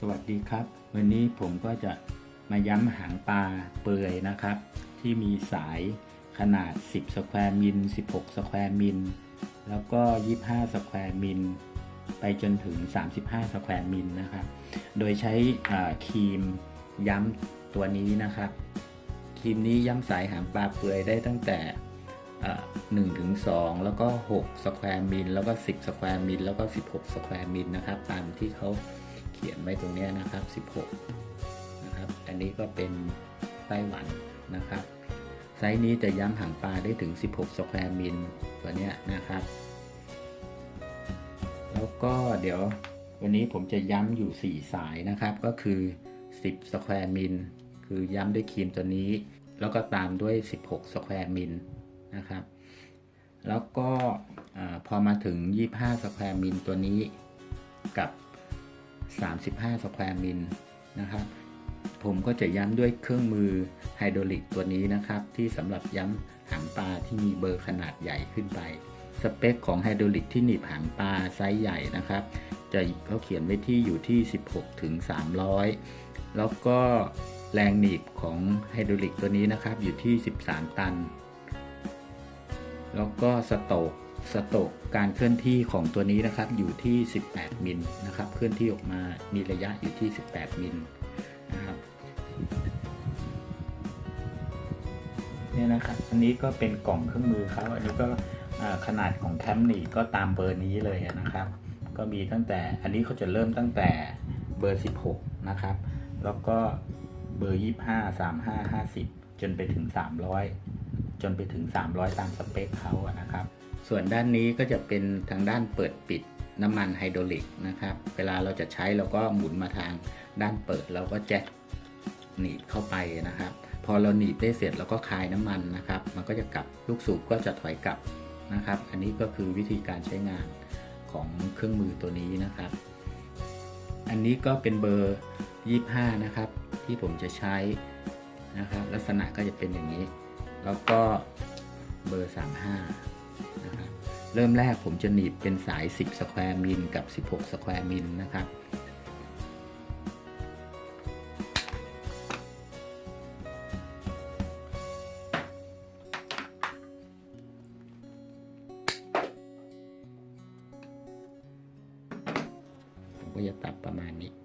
สวัสดีครับ วันนี้ผมก็จะมาย้ำหางปลาเปลือยนะครับ ที่มีสายขนาด 10 สแควร์มิล 16 สแควร์มิล แล้วก็ 25 สแควร์มิล ไปจนถึง 35 สแควร์มิลนะครับ โดยใช้ครีมย้ำตัวนี้นะครับ ครีมนี้ย้ำสายหางปลาเปลือยได้ตั้งแต่หนึ่งถึงสองแล้วก็ 6 สแควร์มิล แล้วก็ 10 สแควร์มิล แล้วก็ 16 สแควร์มิล นะครับ ตามที่เขา ขียนไว้ตรงนี้นะครับ 16 นะครับ อันนี้ก็เป็นไต้หวันนะครับ ไซส์นี้จะย้ำหางปลาได้ถึง 16 สแควร์มิลตัวนี้นะครับ แล้วก็เดี๋ยววันนี้ผมจะย้ำอยู่ 4 สายนะครับ ก็คือ 10 สแควร์มิล คือย้ำด้วยครีมตัวนี้ แล้วก็ตามด้วย 16 สแควร์มิลนะครับ แล้วก็อพอมาถึง 25 สแควร์มิลตัวนี้กับ 35 สแควร์มิลนะครับ ผมก็จะย้ำด้วยเครื่องมือไฮดรอลิกตัวนี้นะครับ ที่สำหรับย้ำหางปลาที่มีเบอร์ขนาดใหญ่ขึ้นไป สเปคของไฮดรอลิกที่หนีบหางปลาไซส์ใหญ่นะครับ จะเขาเขียนไว้ที่อยู่ที่ 16 ถึง 300 แล้วก็แรงหนีบของไฮดรอลิกตัวนี้นะครับอยู่ที่ 13 ตัน แล้วก็สโตก สโตกการเคลื่อนที่ของตัวนี้นะครับอยู่ที่ 18 มิลนะครับ เคลื่อนที่ออกมามีระยะอยู่ที่ 18 มิลนะครับเนี่ยนะครับอันนี้ก็เป็นกล่องเครื่องมือเขาอันนี้ก็ขนาดของแคมป์นี่ก็ตามเบอร์นี้เลยนะครับ ก็มีตั้งแต่อันนี้เขาจะเริ่มตั้งแต่เบอร์ 16 นะครับ แล้วก็เบอร์ 25 35 50 จนไปถึง 300 จนไปถึง 300 ตามสเปคเขาอะนะครับ ส่วนด้านนี้ก็จะเป็นทางด้านเปิดปิดน้ำมันไฮดรอลิกนะครับ เวลาเราจะใช้เราก็หมุนมาทางด้านเปิดแล้วก็แจ็คหนีบเข้าไปนะครับ พอเราหนีบได้เสร็จเราก็คายน้ำมันนะครับ มันก็จะกลับลูกสูบก็จะถอยกลับนะครับ อันนี้ก็คือวิธีการใช้งานของเครื่องมือตัวนี้นะครับ อันนี้ก็เป็นเบอร์ 25 นะครับ ที่ผมจะใช้นะครับ ลักษณะก็จะเป็นอย่างนี้ แล้วก็เบอร์ 35 เริ่มแรกผมจะหนีบเป็นสาย 10สแควร์มิลกับ 16สแควร์มิลนะครับผมก็จะตัดประมาณนี้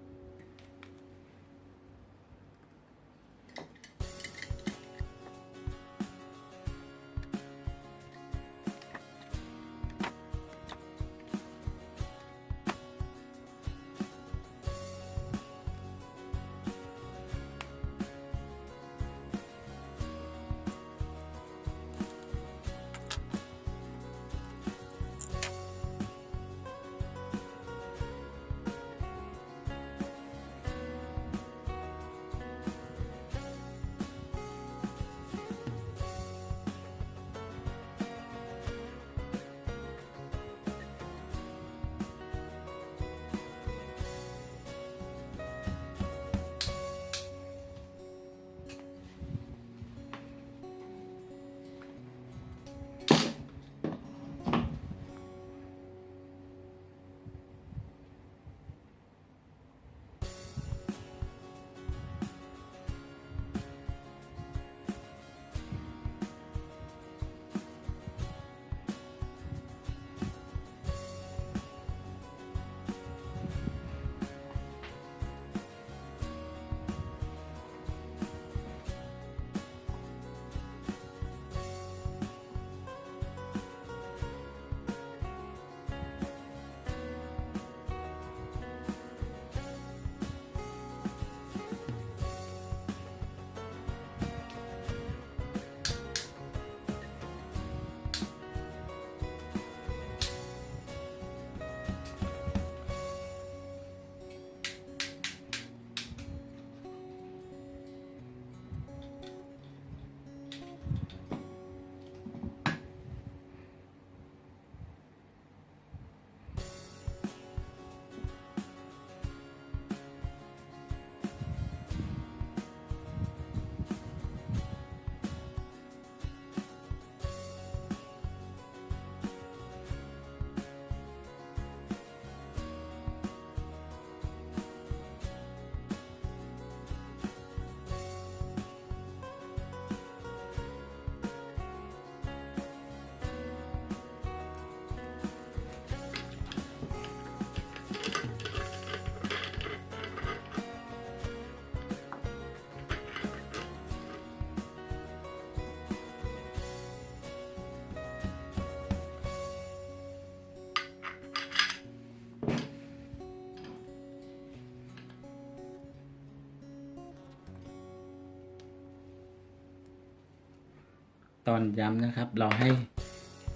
อนย้ำนะครับ เราให้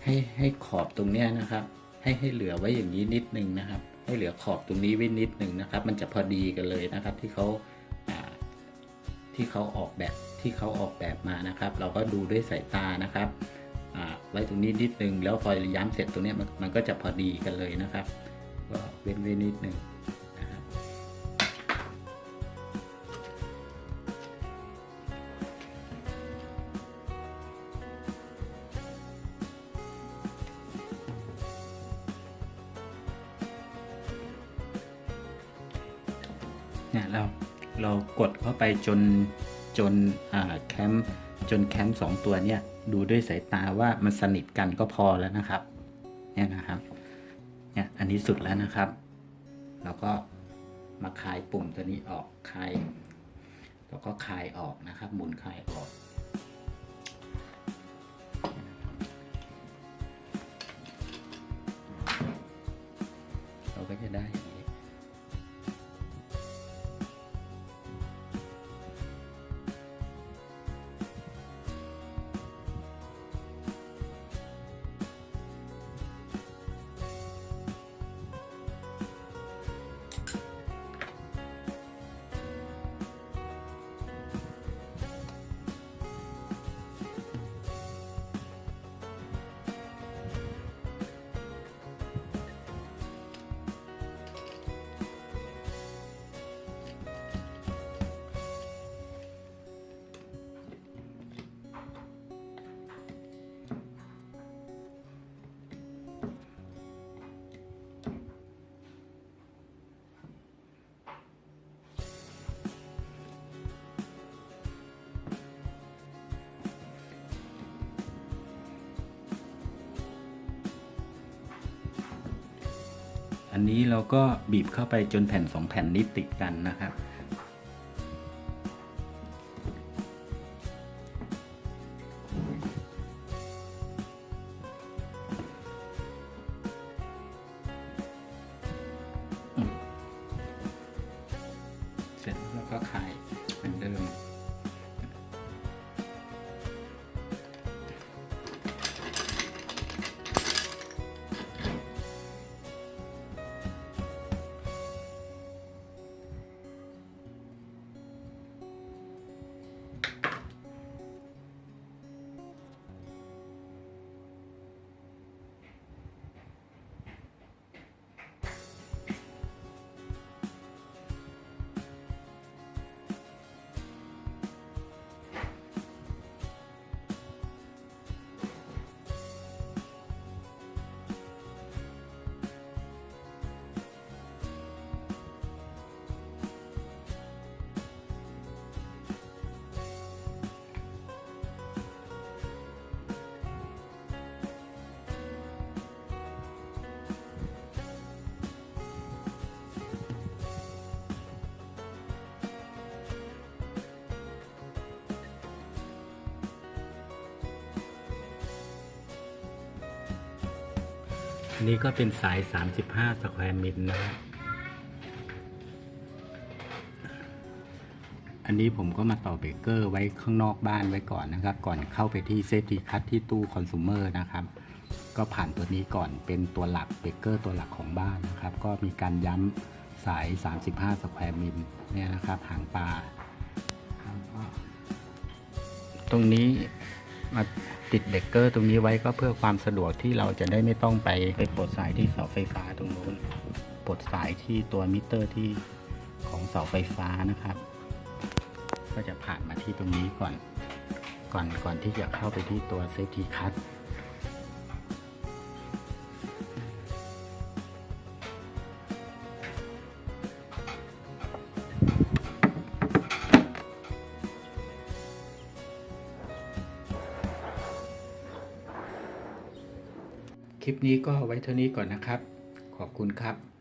ให้ให้ขอบตรงเนี้ยนะครับ ให้ให้เหลือไว้อย่างนี้นิดนึงนะครับ ให้เหลือขอบตรงนี้ไว้นิดนึงนะครับ มันจะพอดีกันเลยนะครับ ที่เขาที่เขาออกแบบที่เขาออกแบบมานะครับ เราก็ดูด้วยสายตานะครับอ่าไว้ตรงนี้นิดนึงแล้วพอย้ำเสร็จตรงนี้มันมันก็จะพอดีกันเลยนะครับก็เว้นไว้นิดนึง เนี่ยเราเรากดเข้าไปจนจนแคมป์จนแคมป์สองตัวเนี่ยดูด้วยสายตาว่ามันสนิทกันก็พอแล้วนะครับเนี่ยนะครับเนี่ยอันนี้สุดแล้วนะครับ แล้วก็มาคลายปุ่มตัวนี้ออกคลายแล้วก็คลายออกนะครับ หมุนคลายออกเราก็จะได้อย่างนี้ อันนี้เราก็บีบเข้าไปจนแผ่นสองแผ่นนี้ติดกันนะครับ เสร็จแล้วก็ขาย อันนี้ก็เป็นสาย 35 สแควร์มิลนะครับอันนี้ผมก็มาต่อเบรกเกอร์ไว้ข้างนอกบ้านไว้ก่อนนะครับ ก่อนเข้าไปที่เซฟตี้คัทที่ตู้คอน sumer นะครับ ก็ผ่านตัวนี้ก่อนเป็นตัวหลักเบรกเกอร์ตัวหลักของบ้านนะครับ ก็มีการย้ำสาย 35 สแควร์มิลเนี่ยนะครับหางปลาตรงนี้มา ติดเบรกเกอร์ตรงนี้ไว้ก็เพื่อความสะดวกที่เราจะได้ไม่ต้องไปไปปลดสายที่เสาไฟฟ้าตรงนู้นปลดสายที่ตัวมิเตอร์ที่ของเสาไฟฟ้านะครับ ก็จะผ่านมาที่ตรงนี้ก่อน ก่อนก่อนที่จะเข้าไปที่ตัวเซฟตี้คัท คลิปนี้ก็ไว้เท่านี้ก่อนนะครับ ขอบคุณครับ